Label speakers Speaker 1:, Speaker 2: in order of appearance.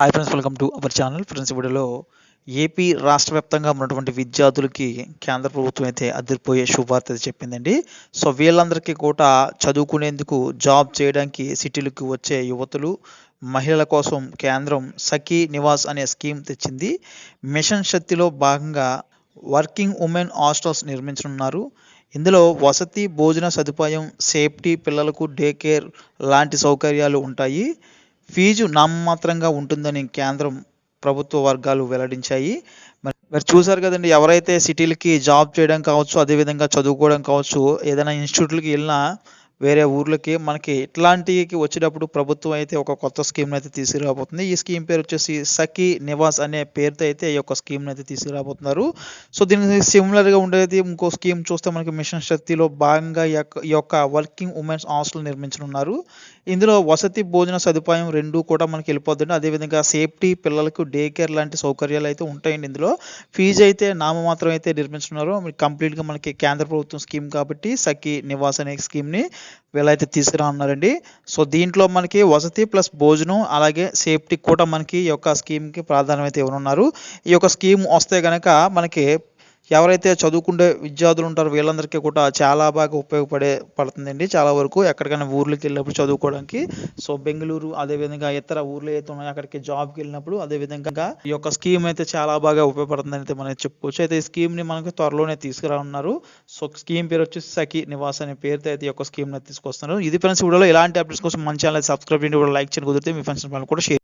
Speaker 1: Hi friends welcome to our channel friends వీడియోలో AP రాష్ట్ర వ్యాప్తంగా ఉన్నటువంటి విద్యార్థులకి కేంద్ర ప్రభుత్వం అయితే అదిరిపోయే శుభార్త అయితే చెప్పిందండి. సో వీళ్ళందరికీ కూడా చదువుకునేందుకు జాబ్ చేయడానికి సిటీలకు వచ్చే యువతులు మహిళల కోసం కేంద్రం సఖీ నివాస్ అనే స్కీమ్ తెచ్చింది. మిషన్ శక్తిలో భాగంగా వర్కింగ్ ఉమెన్ హాస్టల్స్ నిర్మించనున్నారు. ఇందులో వసతి భోజన సదుపాయం సేఫ్టీ పిల్లలకు డే కేర్ లాంటి సౌకర్యాలు ఉంటాయి. ఫీజు నామమాత్రంగా ఉంటుందని కేంద్రం ప్రభుత్వ వర్గాలు వెల్లడించాయి. మరి మరి చూసారు కదండి ఎవరైతే సిటీలకి జాబ్ చేయడం కావచ్చు అదేవిధంగా చదువుకోవడం కావచ్చు ఏదైనా ఇన్స్టిట్యూట్లకి వెళ్ళినా వేరే ఊర్లకి మనకి ఇట్లాంటికి వచ్చేటప్పుడు ప్రభుత్వం అయితే ఒక కొత్త స్కీమ్ అయితే తీసుకురాబోతుంది. ఈ స్కీమ్ పేరు వచ్చేసి సఖీ నివాస్ అనే పేరుతో అయితే ఈ యొక్క స్కీమ్ని అయితే తీసుకురాబోతున్నారు. సో దీనికి సిమిలర్గా ఉండేది ఇంకో స్కీమ్ చూస్తే మనకి మిషన్ శక్తిలో భాగంగా ఈ యొక్క- వర్కింగ్ ఉమెన్స్ హాస్టల్ నిర్మించనున్నారు. ఇందులో వసతి భోజన సదుపాయం రెండు కూడా మనకి వెళ్ళిపోతుంది అదేవిధంగా సేఫ్టీ పిల్లలకు డే కేర్ లాంటి సౌకర్యాలు అయితే ఉంటాయండి ఇందులో. ఫీజు అయితే నామమాత్రం అయితే నిర్మించున్నారు మరి కంప్లీట్గా మనకి కేంద్ర ప్రభుత్వం స్కీమ్ కాబట్టి సఖీ నివాస్ అనే స్కీమ్ని వీళ్ళైతే తీసుకురానున్నారండి. సో దీంట్లో మనకి వసతి ప్లస్ భోజనం అలాగే సేఫ్టీ కూడా మనకి ఈ యొక్క స్కీమ్కి ప్రాధాన్యత ఇవ్వనున్నారు. ఈ యొక్క స్కీమ్ వస్తే కనుక మనకి ఎవరైతే చదువుకుండే విద్యార్థులు ఉంటారో వీళ్ళందరికీ కూడా చాలా బాగా ఉపయోగపడే పడుతుందండి. చాలా వరకు ఎక్కడికైనా ఊర్లకి వెళ్ళినప్పుడు చదువుకోవడానికి. సో బెంగళూరు అదేవిధంగా ఇతర ఊర్లు అయితే ఉన్నాయో అక్కడికి జాబ్కి వెళ్ళినప్పుడు అదేవిధంగా ఈ యొక్క స్కీమ్ అయితే చాలా బాగా ఉపయోగపడుతుందని అయితే మనం చెప్పుకోవచ్చు. అయితే ఈ స్కీమ్ని మనకి త్వరలోనే తీసుకురానున్నారు. సో స్కీమ్ పేరు వచ్చేసి సఖి నివాస్ అనే పేరుతో అయితే ఈ యొక్క స్కీమ్ని తీసుకొస్తున్నారు. ఇది ఫ్రెండ్స్ వీడియోలో ఇలాంటి అప్డేట్స్ కోసం మన ఛానల్ సబ్స్క్రైబ్ చేయండి. లైక్ చేయండి కుదిరితే మీ ఫ్రెండ్స్ కూడా షేర్